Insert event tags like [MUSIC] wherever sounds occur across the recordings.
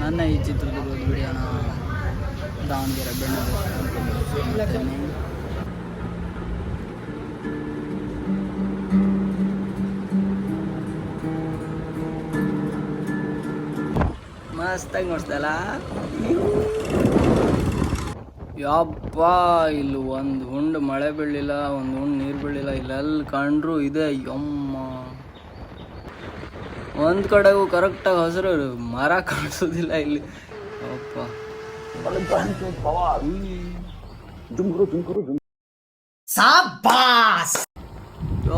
ನನ್ನ ಈ ಚಿತ್ರದುರ್ಗದ ವಿಡಿಯೋನ ದಾವಣಗೆರೆ ಬೆಣ್ಣೆ ಮಸ್ತಾಗಿ ನೋಡ್ತಲ್ಲ ಯಪ್ಪ, ಇಲ್ಲಿ ಒಂದು ಹುಂಡು ಮಳೆ ಬೀಳಲಿಲ್ಲ, ಒಂದು ಹುಂಡು ನೀರು ಬೀಳಲಿಲ್ಲ, ಇಲ್ಲೆಲ್ಲಿ ಕಂಡ್ರು ಇದೆ. ಯಮ್ಮ. ಒಂದು ಕಡೆಗೂ ಕರೆಕ್ಟಾಗಿ ಹಸಿರು ಮರ ಕಾಣಿಸೋದಿಲ್ಲ ಇಲ್ಲಿ. ಅಪ್ಪ.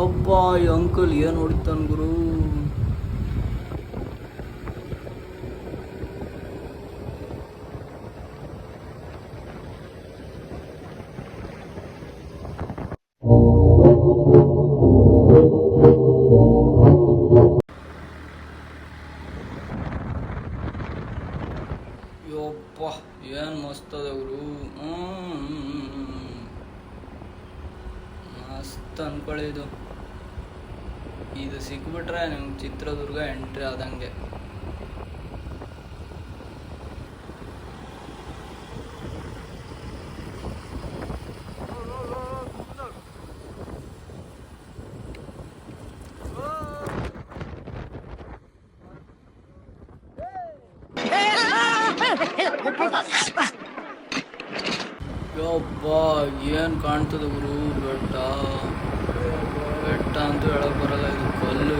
ಅಪ್ಪ ಈ ಅಂಕಲ್ ಏನು ಹೊಡಿತಾನ ಗುರು? ಏನು ಮಸ್ತ್ ಅದ ಗುರು ಮಸ್ತ್ ಅನ್ಕೊಳ್ಳಿ ಇದು ಸಿಕ್ಬಿಟ್ರೆ ನಿಮ್ಗೆ ಚಿತ್ರದುರ್ಗ ಎಂಟ್ರಿ ಆದಂಗೆ ಯಪ್ಪ ಏನು ಕಾಣ್ತದೆ ಗುರು? ಬೆಟ್ಟ. ಬೆಟ್ಟ ಅಂತ ಹೇಳಕ್ ಬರಲ್ಲ ಇದು ಕಲ್ಲು.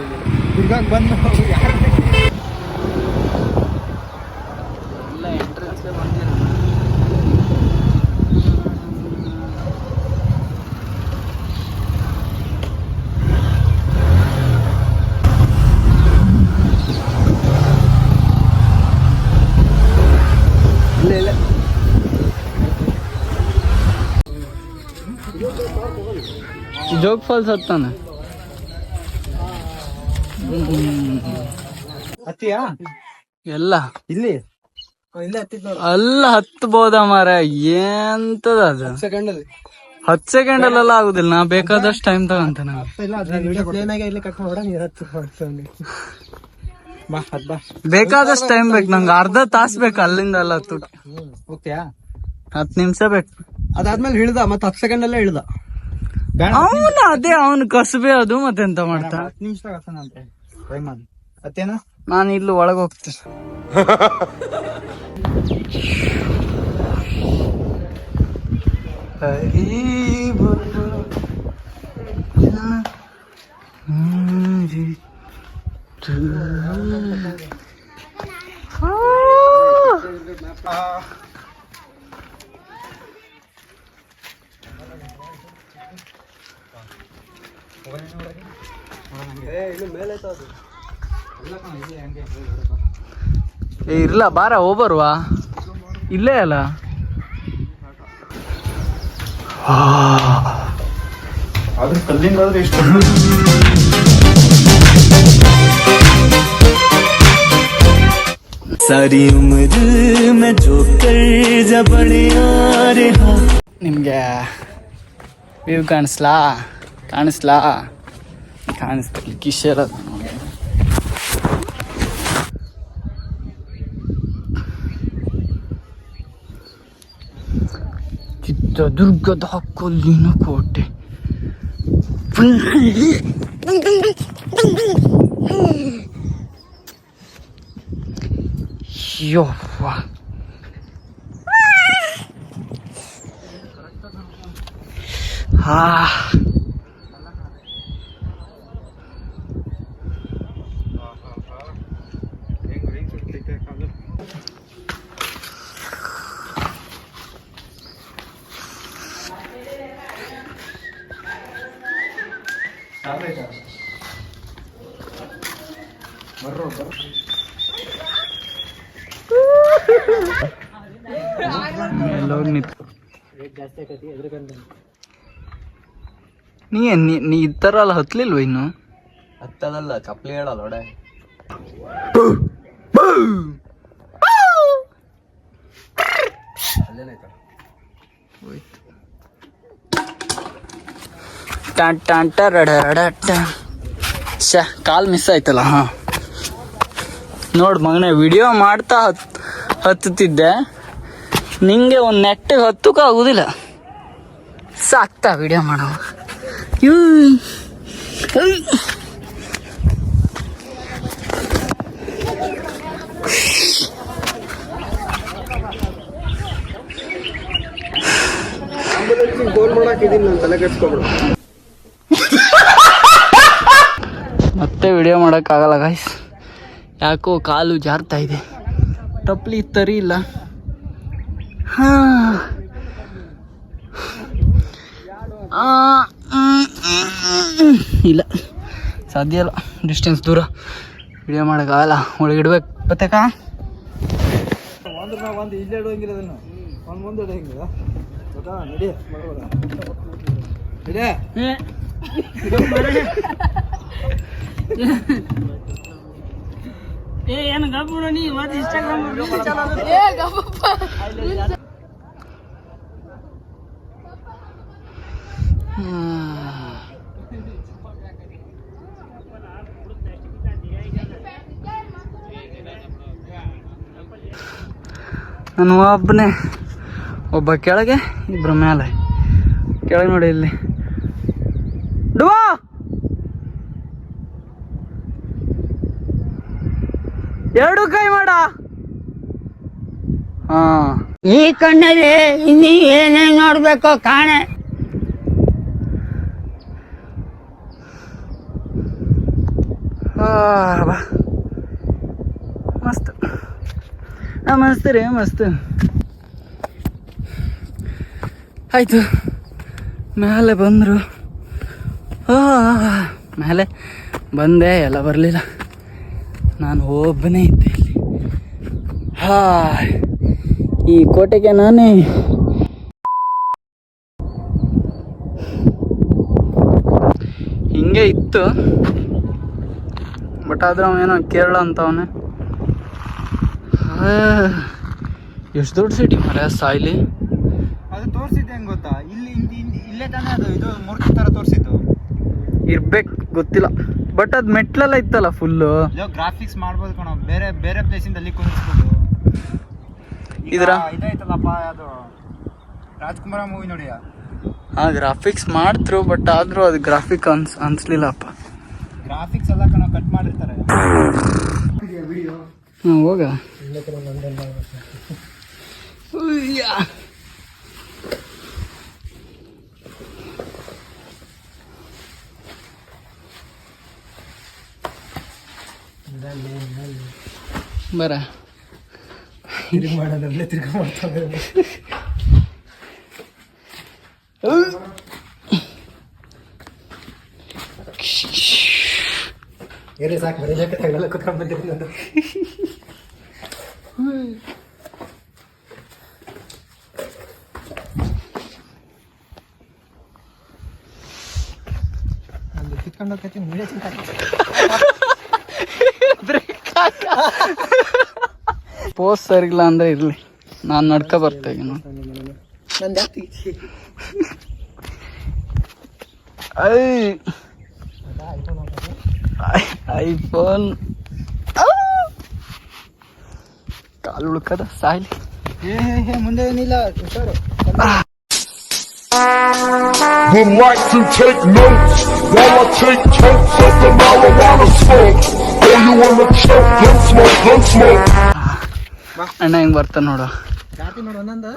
ಜೋಗ್ ಫಾಲ್ಸ್ ಹತ್ತಾನ? ಹತ್ತಿಯಾ? ಎಲ್ಲ. ಇಲ್ಲಿ? ಅಲ್ಲ ಹತ್ಬೋದ ಮಾರ ಎಂತದ ಅದು? ಸೆಕೆಂಡ್ ಅಲ್ಲಿ ಹತ್ತು ಸೆಕೆಂಡ್ ಅಲ್ಲೆಲ್ಲ ಆಗುದಿಲ್ಲ ನಾ ಬೇಕಾದಷ್ಟು ಟೈಮ್ ತಗಂತ ನಾನು. ಇಲ್ಲ ವಿಡಿಯೋ ಪ್ಲೇನ್ ಇಲ್ಲಿ ಕಟ್ ಮಾಡ ನೀರ್ ಹತ್ತು ಬಾ ಬಾ. ಬೇಕಾದಷ್ಟು ಟೈಮ್ ಬೇಕು ನಂಗೆ ಅರ್ಧ ತಾಸ್ ಬೇಕು ಅಲ್ಲಿಂದ ಅಲ್ಲ ಹತ್ತು ಹತ್ತು ನಿಮಿಷ ಬೇಕು. ಅದಾದ್ಮೇಲೆ ಹಿಡ್ದ ಮತ್ತೆ ಹತ್ತು ಸೆಕೆಂಡ್ ಅಲ್ಲೇ ಇಳ್ದ ಅವನ ಅದೇ ಅವನ್ ಕಸಬೆ ಅದು ಮತ್ತೆ ಎಂತ ಮಾಡ್ತಾ. ಹತ್ತು ನಿಮಿಷದಾಗ ಹತ್ತಾನಂತೆ ಟ್ರೈ ಮಾಡಿ. ಹತ್ತೇನ ನಾನು ಇಲ್ಲಿ ಒಳಗೆ ಹೋಗ್ತೀನಿ. [LAUGHS] ಏ ಇರ್ಲ ಬಾರ ಹೋಗ್ಬರುವ? ಇಲ್ಲೇ ಅಲ್ಲ? ಸಾರಿ ನಿಮಗೆ ವ್ಯೂ ಕಾಣಿಸ್ಲಾ? ಕಾಣಿಸ್ಲಾ? ಕಾಣಿಸ್ತಿಲ್ಲ ಕಿಶೋರ್ ಅದು ಚಿತ್ರದುರ್ಗದ ಕಲ್ಲಿನ ಕೋಟೆ ಯವ್ವ ಹಾ ನೀ ನೀ- ನೀ ಈ ಥರ ಅಲ್ಲ ಹತ್ಲಿಲ್ವ ಇನ್ನು? ಹತ್ತದಲ್ಲ ಚಪ್ಪಲಿ ಹೇಳಲ್ಲ ಒಡೆ ಹೋಯ್ತು. ಟನ್ ರಡ ರಡ ಟ ಶ್ಯಾ ಕಾಲ್ ಮಿಸ್ ಆಯ್ತಲ್ಲ ಹಾ. ನೋಡ್ ಮಗನೇ ವಿಡಿಯೋ ಮಾಡ್ತಾ ಹತ್, ಹತ್ತುತ್ತಿದ್ದೆ. ನಿಂಗೆ ಒಂದು ನೆಟ್ಟಿಗೆ ಹತ್ತಕ್ಕೂ ಆಗುದಿಲ್ಲ. ಸಾಕ್ತಾ ವಿಡಿಯೋ ಮಾಡೋ ಮತ್ತೆ ವಿಡಿಯೋ ಮಾಡೋಕ್ಕಾಗಲ್ಲ ಗಾಯ್ಸ್ ಯಾಕೋ ಕಾಲು ಜಾರ್ತಾ ಇದೆ. ತಪ್ಪಲಿ ತರಿ ಇಲ್ಲ. ಇಲ್ಲ. ಸಾಧ್ಯ ಇಲ್ಲ. ಡಿಸ್ಟೆನ್ಸ್ ದೂರ. ವಿಡಿಯೋ ಮಾಡೋಕ್ಕಾಗಲ್ಲ ಒಳಗಿಡ್ಬೇಕು. ಬತ್ತಕ ನಡಿ ಏನು ಗಬ್ಬು ನೀ ಇನ್ಸ್ಟಾಗ್ರಾಮ್ ನಾನು ಒಬ್ಬನೇ ಒಬ್ಬ ಕೆಳಗೆ ಇಬ್ರು ಮೇಲೆ. ಕೆಳಗೆ ನೋಡಿ ಇಲ್ಲಿ ಡುವಾ ಎರಡು ಕೈ ಮಾಡ ಹಾ ಈ ಕಣ್ಣಲ್ಲಿ ಇನ್ನಿ ಏನೇನ್ ನೋಡ್ಬೇಕು ಕಾಣೆ. ಮಸ್ತ್. ಮಸ್ತ್ ರೀ, ಮಸ್ತ್. ಆಯ್ತು. ಮೇಲೆ ಬಂದರು. ಮೇಲೆ ಬಂದೆ, ಎಲ್ಲ ಬರಲಿಲ್ಲ. ನಾನು ಒಬ್ಬನೇ ಇದ್ದೆ ಇಲ್ಲಿ. ಹಾ ಈ ಕೋಟೆಗೆ ನಾನೇ. ಹಿಂಗೆ ಇತ್ತು. ಬಟ್ ಆದ್ರೆ ಅವನೇನೋ ಕೇರಳ ಅಂತವನೆ ಎಷ್ಟು ದೊಡ್ಡ ಸಿಟಿ ಮರ ಸಾಯ್ಲಿ. ಅದು ತೋರಿಸಿದ್ದೆ ಹೆಂಗ್ ಗೊತ್ತಾ? ಇಲ್ಲಿ ಇಲ್ಲಿ- ತಾನೇ ಅದು ಇದು ಮೂರ್ತಿ ತರ ತೋರಿಸಿದ್ದು. ಇರ್ಬೇಕು ಗೊತ್ತಿಲ್ಲ. ಬಟ್ ಅದು ಮೆಟ್ಲೆಲ್ಲ ಇತ್ತಲ್ಲ ಫುಲ್ಲು ಗ್ರಾಫಿಕ್ಸ್ ಮಾಡ್ಬೋದು ಕಣೋ. ಬೇರೆ ಬೇರೆ ಪ್ಲೇಸ್ ಇಂದ ಅಲ್ಲಿ ಕುಂದಿಸ್ಬೋದು ಇದ್ರ? ಇದಾಯ್ತಲ್ಲಪ್ಪ ಅದು ರಾಜ್ಕುಮಾರ ಮೂವಿ ನೋಡಿ ಆ ಗ್ರಾಫಿಕ್ಸ್ ಮಾಡ್ತ್ರು ಬಟ್ ಆದ್ರೂ ಅದು ಗ್ರಾಫಿಕ್ ಅನ್ಸ್ ಅನ್ಸ್ಲಿಲ್ಲಪ್ಪ. ಗ್ರಾಫಿಕ್ಸ್ ಎಲ್ಲ ಕಣ ಕಟ್ ಮಾಡಿರ್ತಾರೆ. ಹಾ ಹೋಗ. ಬರ. ತಿರುಗಿ ಮಾಡೋದ್ರಲ್ಲೇ ತಿರ್ಗಿ ಮಾಡ್ತಾರೆ ಏನೇ ಸಾಕು ಬರೀ ಜಾಕೆಟ್ ಆಗಲ್ಲ ಕುತ್ಕೊಂಡು ಬಂದಿದ್ದೀನಿ ನಾನು ನಂದು ಕಿತ್ಕೊಂಡು ಹೋಗ್ತೀನಿ ನೀವೇ ಚಿಂತೆ ಪೋಸ್ಟ್ ಸರಿಗಿಲ್ಲ ಅಂದ್ರೆ ಇರ್ಲಿ ನಾನು ನಡ್ಕ ಬರ್ತಾ ಇದ್ದೀನಿ ನಂದು ಯಾಕೆ ಐ ಐಫೋನ್ ಕಾಲು ಉಳ್ಕದ ಸಾಯ್ಲಿ ಮುಂದೆ ಏನಿಲ್ಲ ಹುಷಾರು would like to take notes while I take totes of the marijuana smoke. Oh, you wanna choke, gun smoke, gun smoke. ಅಣ್ಣ ಹೆಂಗ್ ಬರ್ತಾನೆ ನೋಡು. ಜಾತಿ ನೋಡು ಒಂದೊಂದು.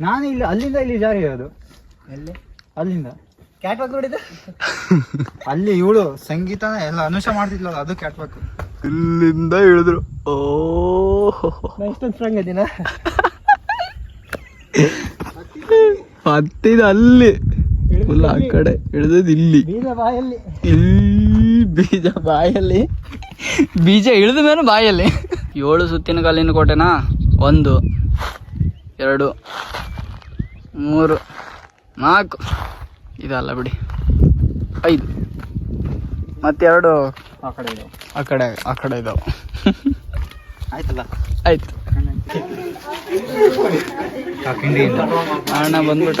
ನಾನು ಇಲ್ಲಿ ಅಲ್ಲಿಂದ ಇಲ್ಲಿ ಜಾರಿ ಅದು ಎಲ್ಲಿ? ಅಲ್ಲಿಂದ. ಕ್ಯಾಟ್ ವಾಕ್ ನೋಡಿದೆ ಅಲ್ಲಿ ಇವಳು ಸಂಗೀತ ಎಲ್ಲ ಅನುಷ ಮಾಡ್ತಿದ್ಲಲ್ಲ ಅದು ಕ್ಯಾಟ್ ವಾಕ್ ಇಲ್ಲಿಂದ ಇಳಿದ್ರು. ಓ. ಫ್ರಂಗ್ ಹತ್ತಿದ ಅಲ್ಲಿ. ಫುಲ್ ಆ ಕಡೆ ಇಳಿದದ್ ಇಲ್ಲಿ. ಬೀಜ ಬಾಯಲ್ಲಿ. ಇಲ್ಲಿ ಬೀಜ ಬಾಯಲ್ಲಿ. ಬೀಜ ಇಳಿದ ಮೇಲೆ ಬಾಯಲ್ಲಿ. ಏಳು ಸುತ್ತಿನ ಕಾಲಿನ ಕೋಟೆನಾ? ಒಂದು ಎರಡು ಮೂರು ನಾಲ್ಕು. ಇದಲ್ಲ ಬಿಡಿ. ಐದು. ಮತ್ತೆರಡು? ಆ ಕಡೆ ಇದಾವೆ. ಆ ಕಡೆ ಆ ಕಡೆ ಇದಾವೆ. ಆಯ್ತಲ್ಲ? ಆಯ್ತು. ಅಣ್ಣ ಬಂದ್ಬಿಟ್ಟ.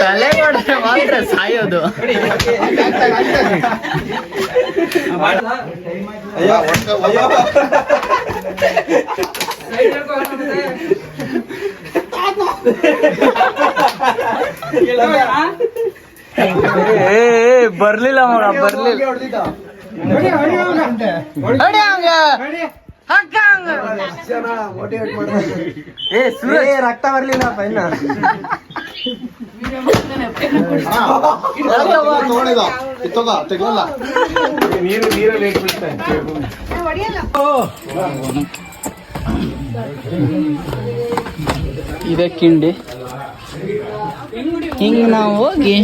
ತಲೆ ಹೊಡೆದ್ರೆ ಮಾತ್ರ ಸಾಯೋದು ಬರ್ಲಿಲ್ಲ ಏ, ಬರ್ಲಿಲ್ಲ ಬರ್ಲಿಲ್ಲ ರಕ್ತ ಹಂಗ. ಹಾಕ ಹಂಗ. ಏ ತೆಗಲ್ಲ ರಕ್ತ ಬರ್ಲಿಲ್ಲ ಇನ್ನ. ಇದೆ ಕಿಂಡಿ. ಹಿಂಗ್ ನಾವು ಹೋಗಿ.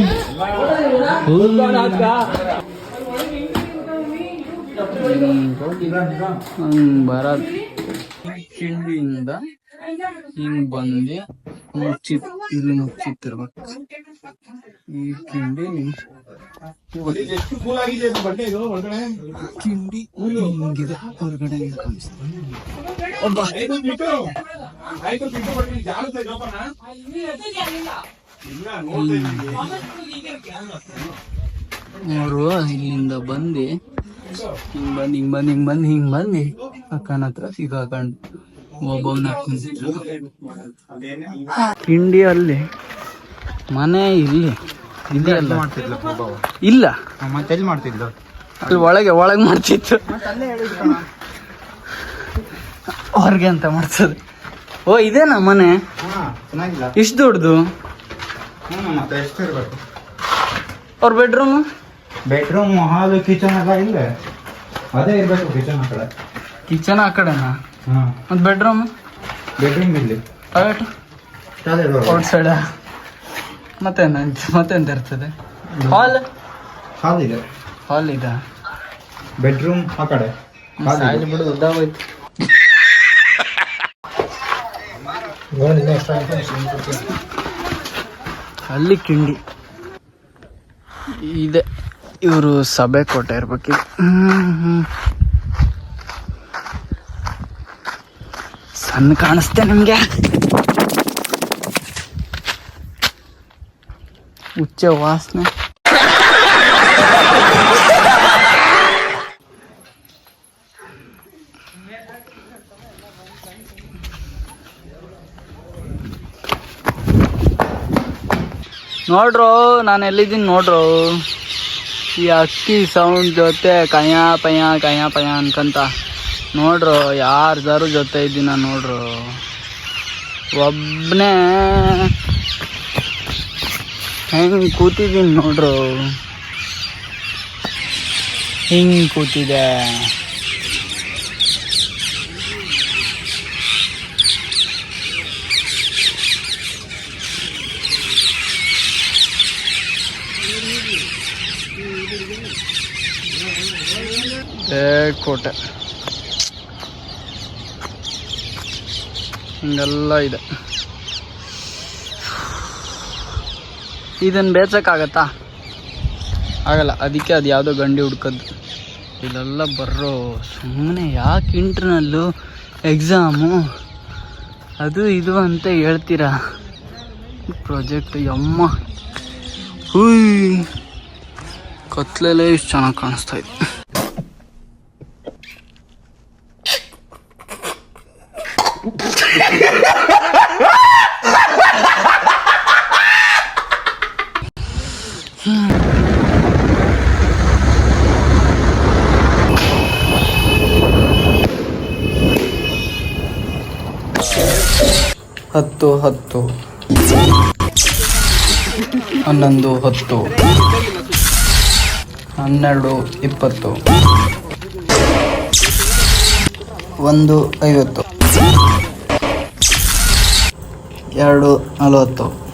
ಹಂಗ್ ಬರದ್ ಕಿಂಡಿಯಿಂದ ಹಿಂಗ್ ಬಂದು ಮುಚ್ಚಿತ್ ಇಲ್ಲಿ ಮುಚ್ಚಿತ್ತಿರ್ಬೇಕು ಈ ಕಿಂಡಿ ಕಿಂಡಿ ಹಿಂಗಿದೆ ಹೊರಗಡೆ ಅವರು ಇಲ್ಲಿಂದ ಬಂದು. ಹಿಂಗ್ ಬಂದ್ ಹಿಂಗ್ ಬಂದ್ ಹಿಂಗ್ ಬಂದ್ ಹಿಂಗ್ ಬಂದು ಅಕ್ಕನ ಹತ್ರ ಸಿಗಾಕೊಂಡು ಒಬ್ಬವನ್ನ ಕುಂತಿದ್ರು ತಿಂಡಿ ಅಲ್ಲಿ ಮನೆ ಇಲ್ಲಿ ಇಲ್ಲಿ ಅಲ್ಲ. ಇಲ್ಲ. ಮತ್ತೆ ಎಲ್ಲಿ ಮಾಡ್ತಿದ್ಲು ಅಲ್ಲಿ ಒಳಗೆ ಒಳಗೆ ಮಾಡ್ತಿತ್ತು ಅವ್ರಿಗೆ ಅಂತ ಮಾಡ್ತದೆ. ಓ ಇದೇನಾ ಮನೆ? ಇಷ್ಟು ದೊಡ್ಡದು? ಅವ್ರ ಬೆಡ್ರೂಮ್ ಬೆಡ್ರೂಮ್ ಹಾಲ್ ಕಿಚನ್ ಎಲ್ಲ ಇಲ್ಲೇ. ಅದೇ ಇರಬೇಕು ಕಿಚನ್ ಆ ಕಡೆ. ಕಿಚನ್ ಆ ಕಡೆನಾ? ಹಾ. ಮತ್ತು ಬೆಡ್ರೂಮ್ ಬೆಡ್ರೂಮ್ ಇಲ್ಲಿ. ಟಾಯ್ಲೆಟ್ ಔಟ್ ಸೈಡ್ ಮತ್ತೆ ಮತ್ತೆಂತ ಇರ್ತದೆ ಹಾಲ್ ಹಾಲ್ ಇದೆ. ಹಾಲ್ ಇದೆ? ಬೆಡ್ರೂಮ್ ಆ ಕಡೆ. ಅಲ್ಲಿ ಬಿಡು ಉದ್ದ ಹೋಯ್ತು ಅಲ್ಲಿ ಕಿಂಡಿ. ಇದೆ. ಇವರು ಸಭೆ ಕೋಟೆ ಇರ್ಬೇಕು ಸಣ್ಣ ಕಾಣಿಸ್ತೆ ನಿಮಗೆ. ಉಚ್ಚ ವಾಸನೆ. ನೋಡ್ರೋ ನಾನು ಎಲ್ಲಿದ್ದೀನಿ ನೋಡ್ರು? ಈ ಅಕ್ಕಿ ಸೌಂಡ್ ಜೊತೆ ಕಯ ಪಯ ಕಯ ಪಯ ಅನ್ಕಂತ. ನೋಡ್ರು ಯಾರ್ದಾರು ಜೊತೆ ಇದ್ದೀನ ನೋಡ್ರು. ಒಬ್ಬನೇ ಹೆಂಗ್ ಕೂತಿದ್ದೀನಿ ನೋಡ್ರು. ಹಿಂಗ್ ಕೂತಿದೆ. ಏ ಕೋಟೆ. ಹಿಂಗೆಲ್ಲ ಇದೆ. ಇದನ್ನು ಬೇಚಕ್ಕಾಗತ್ತಾ? ಆಗಲ್ಲ, ಅದಕ್ಕೆ ಅದು ಯಾವುದೋ ಗಂಡಿ ಹುಡ್ಕದ್ದು. ಇಲ್ಲೆಲ್ಲ ಬರ್ರೋ ಸುಮ್ಮನೆ ಯಾಕೆ ಇಂಟ್ರನಲ್ಲು ಎಕ್ಸಾಮು ಅದು ಇದು ಅಂತ ಹೇಳ್ತೀರಾ? ಪ್ರಾಜೆಕ್ಟ್ ಯಮ್ಮ. ಹುಯ್. ಕತ್ಲೆಲ್ಲ ಇಷ್ಟು ಚೆನ್ನಾಗಿ ಕಾಣಿಸ್ತಾ ಇದೆ. ಹತ್ತು ಹತ್ತು. ಹನ್ನೊಂದು ಹತ್ತು. ಹನ್ನೆರಡು ಇಪ್ಪತ್ತು. ಒಂದು ಐವತ್ತು. ಎರಡು ನಲವತ್ತು.